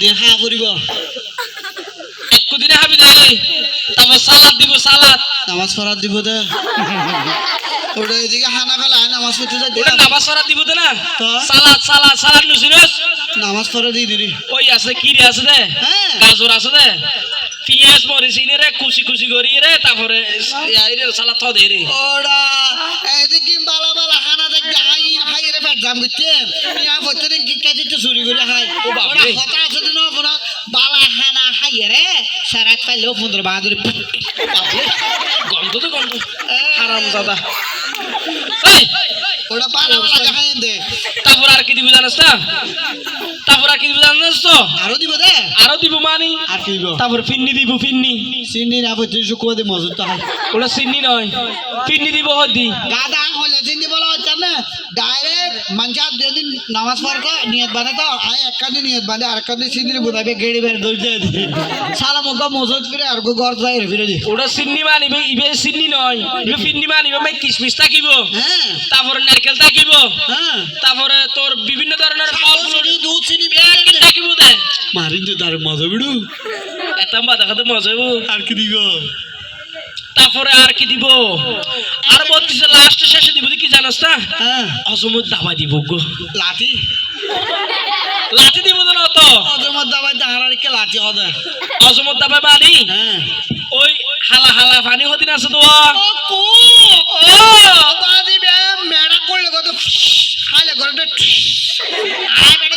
দিয়ে হা করিব। একদিনে হাবি দেয় তারপর সালাদ দিব সালাদ। নামাজ পড়া দিব দে। ওটা এদিকে হানা ফেলা নামাজ পড়তে যাই ওটা নামাজ পড়া দিব দে না? সালাদ সালাদ সালাদ নুসিরস নামাজ পড়া দিয়ে দিলি ওই আছে কি রে আছে দে? হ্যাঁ। গাজর আছে দে? পিঁয়াজ মরিচিনি রে কুচি কুচি করি রে তারপরে ইয়াইরে সালাদ থ দে রে। ওরা এদিকে বালা বালা হানা দেখবে হাই হাই রে পেট জাম করতে ইয়া প্রত্যেকদিন কি কাজে তো চুরি করে হাই ও ওরা রে। হতা আছে দিন কোন বালা হানা হাই রে। সারাত পাইলেও পনেরো বাহাদুর গন্ধ তো গন্ধ। দাদা এই বালা বালা দেখাই দে। তারপর আর কি দিব জানাস না তারপর আর কি দিব জানাস তো? আরও দিব দে। আরও দিব মানি। আর কি দিব? তারপর ফিন্নি দিব ফিন্নি। সিন্নি না পড়তে শুকুয়া দে মজুদ তো হাই ওটা সিন্নি নয়। ফিন্নি দিব হদি গাদা হলে সিন্নি বলা হচ্ছে না। ডাইরেক্ট মানুষ যেদিন নামাজ পড়তো নিয়ত বাঁধে তো আয় এক কান্দি নিয়ত বাঁধে আর কান্দি সিন্নি বুঝাবে গেড়ি দিয়ে দি। সালা মুখ মজুদ ফিরে আর ঘর যাই ফিরে দি। ওটা সিন্নি মানিবে ইবে সিন্নি নয়। ইবে ফিন্নি মানিবে মাই কিশমিশ থাকিব। হ্যাঁ। তারপরে নারকেল থাকিব। হ্যাঁ তারপরে তোর বিভিন্ন ধরনের ফল চিনি দুধ চিনি ফুল থাকিব দে মারিন তো তার মজা বিড়ু এতাম বাদা খাতে মজা হইব আর কি দিব? তারপরে আর কি দিব? আর বলতেছে লাস্ট শেষে দিব কি জানাস না? হ্যাঁ। অজমত দাবা দিব গো। লাঠি। লাঠি দিব না তো অজমত দাবাই দাহারারিকে লাঠি হবে? অজমত দাবা মানি হ্যাঁ। ওই হালা হালা পানি হদিন আছে তো। ও কু। মেড়া করলে কত খাইলে করে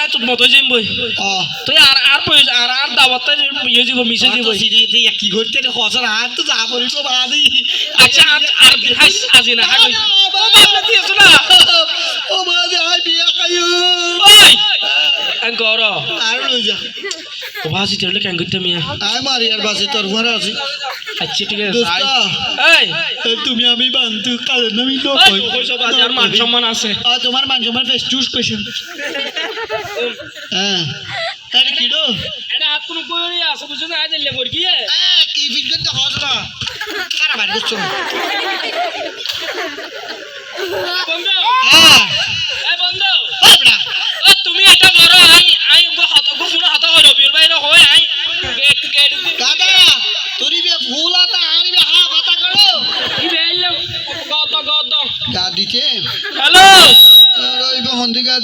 আয় তোর মতো যাইম বই তুই আর আর বই আর আর দাওয়াতে ইয়ে যাব মিশে তে কি করতে রে হসর হাত তো যা পড়িস বাদি আচ্ছা আর আর হাস আজি না হাস ও বাবা দিয়েছ না। ও বাদি আই বিয়া খাইও। ওই আং গর আর লই যা। ও ভাসি তেলে কেন করতে মিয়া। আই মারি আর বাসে তোর ঘরে আছি আচ্ছা ঠিক আছে দোস্ত এই তুমি আমি বান্ধু কই সব আছে আর মান সম্মান আছে তোমার মান সম্মান ফেস চুজ কোশ্চেন হ্যাঁ। এটা কোন কই আছে বুঝছ না? আজ লে এ। কি বিগন তো খারাপ আর কিছু বন্ধু হ্যাঁ এই বন্ধু ওই বড়া ও তুমি এটা করো আই আই গো হাত গো পুরো হাত হই রবিউল ভাই হয় আই গেট গেট দাদা তোরি বে ফুল আতা আরি বে হা পাতা করো কি বেইলাম গদ গদ গা দিতে হ্যালো রইব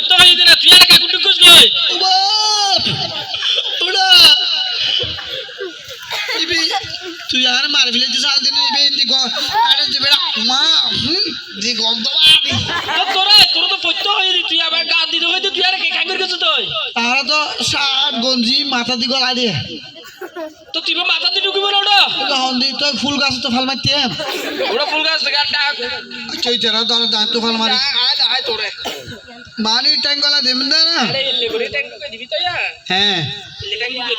তুই ফটো হই দিনা তুই আর কাকু টুকুস গই তুই আর মারা ফেলেছিস আল দিন ইবে ইন্দি গো আরে যে বেড়া মা হুম? দি গন্ধ বাড়ি তো তোরা তোর তো ফটো হই দি তুই আবার গা দিতে হই তুই আর কে কাকুর গেছ তুই। আর তো শার্ট গঞ্জি মাথা দি গলা দিয়ে। তো তুই মাথা দিয়ে ঢুকিব না ওটা? হন্দি তো ফুল গাছ তো ফাল মারতে ওটা ফুল গাছ থেকে ডাক। চৈতারা ধর দাঁত তো ফাল মারি। আয় আয় তোরে। মানি ট্যাঙ্ক গলা দেবেন না না আরে এলে করে ট্যাঙ্ক করে দিবি তো ইয়া হ্যাঁ এলে ট্যাঙ্ক করে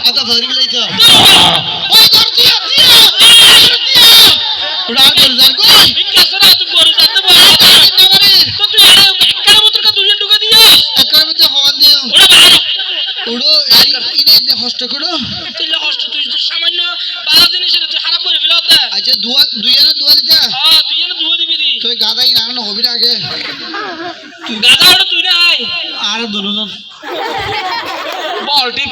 आता धरी गेला इथं राग करू जाल कोण कसं राग तू करू जात तो तू येणार काय उतर का तुझ्या डुका दियो काय म्हणते हवा दे उडो यार इने इने हॉस्टेल कडो तुला हॉस्टेल तुझ सामान्य बारा दिन ছিল তুই খারাপ করে ফেলা হতা আচ্ছা দুয়া দুইয়া না দুয়া দিতা হ্যাঁ তুইয়া না দুয়া দিবি তুই গাদাই না না হবি আগে তুই গাদা তুই না আয় আর দুজন বল টিপ